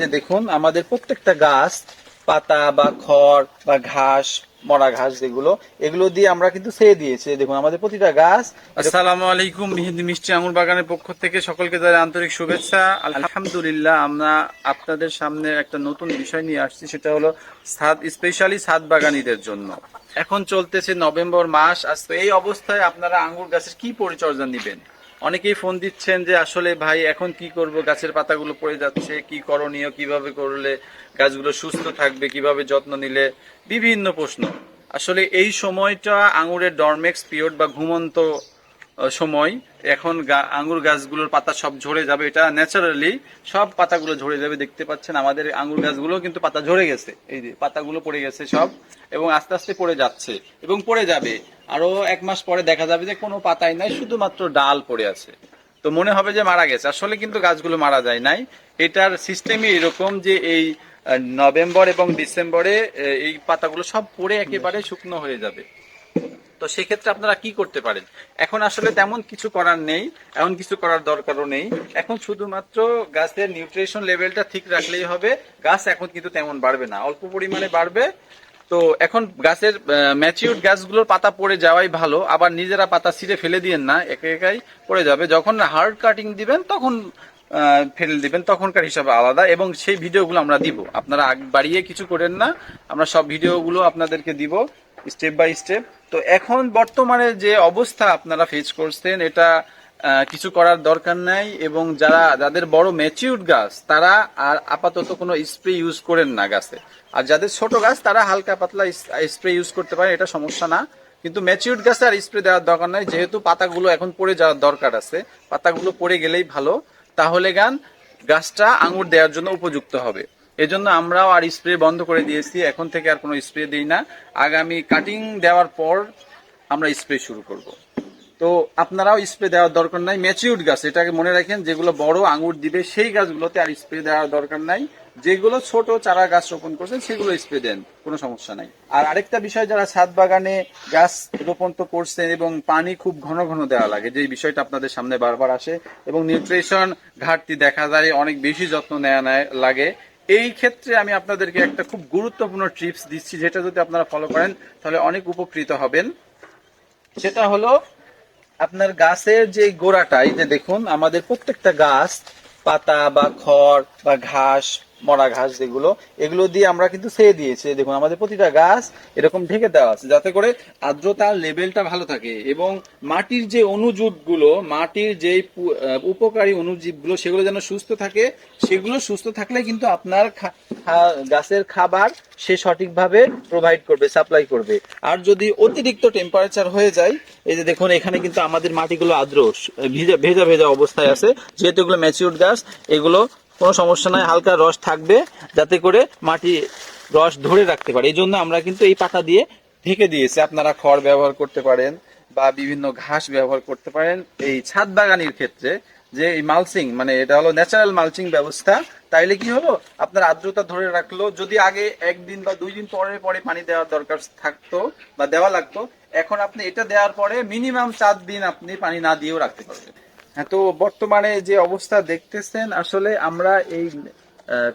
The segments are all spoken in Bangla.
যে দেখুন, আমাদের প্রত্যেকটা গাছ, পাতা বা খড় বা ঘাস, মরা ঘাস যেগুলো, এগুলো দিয়ে আমরা কিন্তু ছেয়ে দিয়েছি। দেখুন, আমাদের প্রতিটা গাছ আসসালামু আলাইকুম, মিহিদি মিষ্টি আঙুর বাগানের পক্ষ থেকে সকলকে জানাই আন্তরিক শুভেচ্ছা। আলহামদুলিল্লাহ, আমরা আপনাদের সামনে একটা নতুন বিষয় নিয়ে আসছি, সেটা হলো ছাদ স্পেশালি ছাদ বাগানীদের জন্য। এখন চলতেছে নভেম্বর মাস, আজ এই অবস্থায় আপনারা আঙ্গুর গাছের কি পরিচর্যা নেবেন? অনেকেই ফোন দিচ্ছেন যে আসলে ভাই, এখন কি করব? গাছের পাতাগুলো পড়ে যাচ্ছে, কি করণীয়, কীভাবে করলে গাছগুলো সুস্থ থাকবে, কীভাবে যত্ন নিলে? বিভিন্ন প্রশ্ন। আসলে এই সময়টা আঙুরের ডরমেক্স পিরিয়ড বা ঘুমন্ত সময়, এখন আঙ্গুর গাছগুলোর পাতা সব ঝরে যাবে, এটা ন্যাচারালি সব পাতাগুলো ঝরে যাবে, দেখতে পাচ্ছেন আমাদের আঙ্গুর গাছগুলো কিন্তু পাতা ঝরে গেছে, এই যে পাতাগুলো পড়ে গেছে সব, এবং আস্তে আস্তে পড়ে যাচ্ছে, এবং পড়ে যাবে, আরও এক মাস পরে দেখা যাবে যে কোনো পাতাই নাই, শুধুমাত্র ডাল পড়ে আছে, তো মনে হবে যে মারা গেছে, আসলে কিন্তু গাছগুলো মারা যায় নাই, এটার সিস্টেমই এরকম যে এই নভেম্বর এবং ডিসেম্বরে এই পাতাগুলো সব পড়ে একেবারে শুকনো হয়ে যাবে। তো সেক্ষেত্রে আপনারা কি করতে পারেন? এখন আসলে তেমন কিছু করার নেই, এমন কিছু করার দরকারও নেই। এখন শুধুমাত্র গাছের নিউট্রিশন লেভেলটা ঠিক রাখলেই হবে, গাছ এখন কিন্তু তেমন বাড়বে না, অল্প পরিমাণে বাড়বে। তো এখন গাছের ম্যাচিউর গাছগুলোর পাতা পড়ে যাওয়াই ভালো, আবার নিজেরা পাতা ছিঁড়ে ফেলে দিয়েন না, একে একাই পড়ে যাবে। যখন হার্ড কাটিং দিবেন, তখন ফেলে দিবেন, তখনকার হিসাবে আলাদা, এবং সেই ভিডিওগুলো আমরা দিব। আপনারা বাড়িয়ে কিছু করেন না, আমরা সব ভিডিওগুলো আপনাদেরকে দিব, স্টেপ বাই স্টেপ। তো এখন বর্তমানে যে অবস্থা আপনারা ফেস করছেন, এটা কিছু করার দরকার নাই এবং যারা, যাদের বড় ম্যাচিউর গাছ, তারা আর আপাতত কোনো স্প্রে ইউজ করেন না গাছে। আর যাদের ছোট গাছ, তারা হালকা পাতলা স্প্রে ইউজ করতে পারে এটা সমস্যা না। কিন্তু ম্যাচিউর গাছে আর স্প্রে দেওয়ার দরকার নাই, যেহেতু পাতাগুলো এখন পড়ে যাওয়ার দরকার আছে, পাতাগুলো পড়ে গেলেই ভালো। তাহলে গান, গাছটা আঙুর দেওয়ার জন্য উপযুক্ত হবে। এজন্য আমরাও আর স্প্রে বন্ধ করে দিয়েছি। এখন থেকে আর কোনো স্প্রে দিই না। আগামী কাটিং দেওয়ার পর আমরা স্প্রে শুরু করব। তো আপনারাও স্প্রে দেওয়ার দরকার নাই। ম্যাচিউড গাছ, এটাকে মনে রাখেন, যেগুলো বড় আঙুর দিবে, সেই গাছগুলোতে আর স্প্রে দেওয়ার দরকার নাই। যেগুলো ছোট চারা গাছ রোপণ করছেন, সেগুলো স্প্রে দেন, কোনো সমস্যা নাই। আর আরেকটা বিষয়, যারা ছাদ বাগানে গাছ রোপণ তো করছেন এবং পানি খুব ঘন ঘন দেওয়া লাগে যে বিষয়টা আপনাদের সামনে বারবার আসে, এবং নিউট্রিশন ঘাটতি দেখা যায়, অনেক বেশি যত্ন নেওয়া লাগে এই ক্ষেত্রে আমি আপনাদেরকে একটা খুব গুরুত্বপূর্ণ টিপস দিচ্ছি, যেটা যদি আপনারা ফলো করেন, তাহলে অনেক উপকৃত হবেন। সেটা হলো, আপনার গাছের যে গোড়াটা, এই যে দেখুন, আমাদের প্রত্যেকটা গাছ, পাতা বা খড় বা ঘাস মরা ঘাস যেগুলো, এগুলো দিয়ে আমরা কিন্তু ছেয়ে দিয়েছি। দেখুন, আমাদের প্রতিটা গাছ এরকম ঢেকে দেওয়া আছে, যাতে করে আর্দ্রতার লেভেলটা ভালো থাকে এবং মাটির যে অনুজীবগুলো মাটির যে উপকারী অনুজীবগুলো সেগুলো যেন সুস্থ থাকে, সেগুলো সুস্থ থাকলে কিন্তু আপনার গাছের খাবার সে সঠিকভাবে প্রোভাইড করবে সাপ্লাই করবে। আর যদি অতিরিক্ত টেম্পারেচার হয়ে যায়, এই যে দেখুন, এখানে কিন্তু আমাদের মাটিগুলো আর্দ্র, ভিজা, ভেজা ভেজা অবস্থায় আছে, যেহেতু এগুলো ম্যাচিউর গাছ, এগুলো কোনো সমস্যা নাই, হালকা রস থাকবে যাতে করে মাটি রস ধরে রাখতে পারে। এই জন্য আমরা কিন্তু এই পাতা দিয়ে ঢেকে দিয়েছি। আপনারা খড় ব্যবহার করতে পারেন বা বিভিন্ন ঘাস ব্যবহার করতে পারেন। এই ছাদ বাগানির ক্ষেত্রে যে এই মালচিং মানে এটা হলো ন্যাচারাল মালচিং ব্যবস্থা, তাইলে কি হলো? আপনার আর্দ্রতা ধরে রাখল। যদি আগে একদিন বা দুই দিন পরে পরে পানি দেওয়ার দরকার থাকতো বা দেওয়া লাগতো, এখন আপনি এটা দেওয়ার পরে মিনিমাম চার দিন আপনি পানি না দিয়েও রাখতে পারবেন। তো বর্তমানে যে অবস্থা দেখতেছেন, আসলে আমরা এই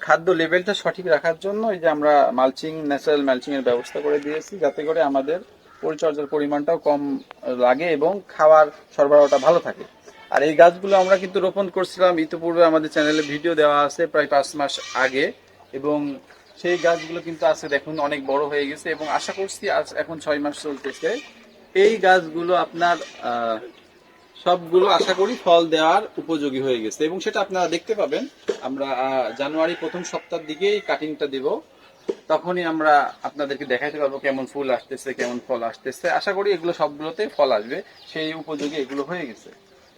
খাদ্য লেভেলটা সঠিক রাখার জন্য এই যে আমরা মালচিং, ন্যাচারাল মালচিং এর ব্যবস্থা করে দিয়েছি, যাতে করে আমাদের পরিচর্যার পরিমাণটাও কম লাগে এবং খাওয়ার সরবরাহটা ভালো থাকে। আর এই গাছগুলো আমরা কিন্তু রোপণ করছিলাম, ইতিপূর্বে আমাদের চ্যানেলে ভিডিও দেওয়া আছে প্রায় পাঁচ মাস আগে, এবং সেই গাছগুলো কিন্তু আছে, দেখুন, অনেক বড় হয়ে গেছে, এবং আশা করছি আজ এখন ছয় মাস চলতেছে। এই গাছগুলো আপনার সবগুলো আশা করি ফল দেওয়ার উপযোগী হয়ে গেছে। এবং সেটা আপনারা দেখতে পাবেন। আমরা জানুয়ারি প্রথম সপ্তাহের দিকেই কাটিংটা দিব। তখনই আমরা আপনাদেরকে দেখাইতে পারব কেমন ফুল আসতেছে, কেমন ফল আসতেছে। আশা করি এগুলো সবগুলোতে ফল আসবে। সেই উপযোগী এগুলো হয়ে গেছে।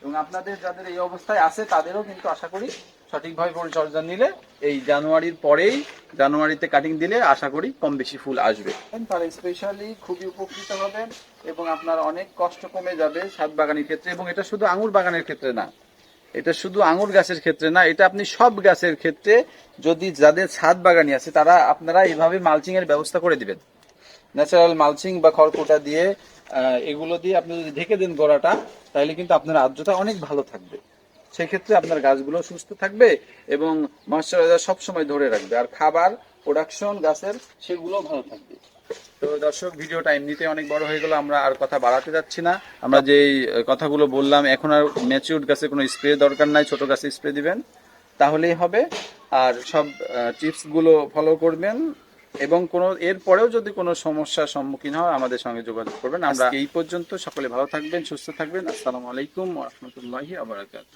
এবং আপনাদের যাদের এই অবস্থায় আছে, তাদেরও কিন্তু আশা করি সঠিকভাবে পরিচর্যা নিলে এই জানুয়ারির পরেই, জানুয়ারিতে কাটিং দিলে আশা করি কম বেশি ফুল আসবে। তারা স্পেশালি খুবই উপকৃত হবেন এবং আপনার অনেক কষ্ট কমে যাবে ছাদ বাগানের ক্ষেত্রে এবং এটা শুধু আঙুর বাগানের ক্ষেত্রে না, এটা শুধু আঙুর গাছের ক্ষেত্রে না, এটা আপনি সব গাছের ক্ষেত্রে যদি যাদের ছাদ বাগানি আছে তারা আপনারা এইভাবে মালচিং এর ব্যবস্থা করে দিবেন। ন্যাচারাল মালচিং বা খড়কুটা দিয়ে এগুলো দিয়ে আপনি যদি ঢেকে দেন গোড়াটা, তাহলে কিন্তু আপনার আর্দ্রতা অনেক ভালো থাকবে। সেক্ষেত্রে আপনার গাছগুলো সুস্থ থাকবে এবং ময়শ্চারাইজার সবসময় ধরে রাখবে। আর খাবার প্রোডাকশন গাছের, সেগুলো ভালো থাকবে। তো দর্শক, ভিডিওটা এমনিতে অনেক বড় হয়ে গেল, আমরা আর কথা বাড়াতে যাচ্ছি না। আমরা যেই কথাগুলো বললাম, এখন আর ম্যাচিউর গাছে কোনো স্প্রে দরকার নাই, ছোট গাছে স্প্রে দিবেন, তাহলেই হবে। আর সব টিপসগুলো ফলো করবেন এবং কোনো, এরপরেও যদি কোনো সমস্যার সম্মুখীন হয় আমাদের সঙ্গে যোগাযোগ করবেন। আমরা এই পর্যন্ত, সকলে ভালো থাকবেন, সুস্থ থাকবেন। আসসালামু আলাইকুম রহমতুল্লাহি আবরাকাত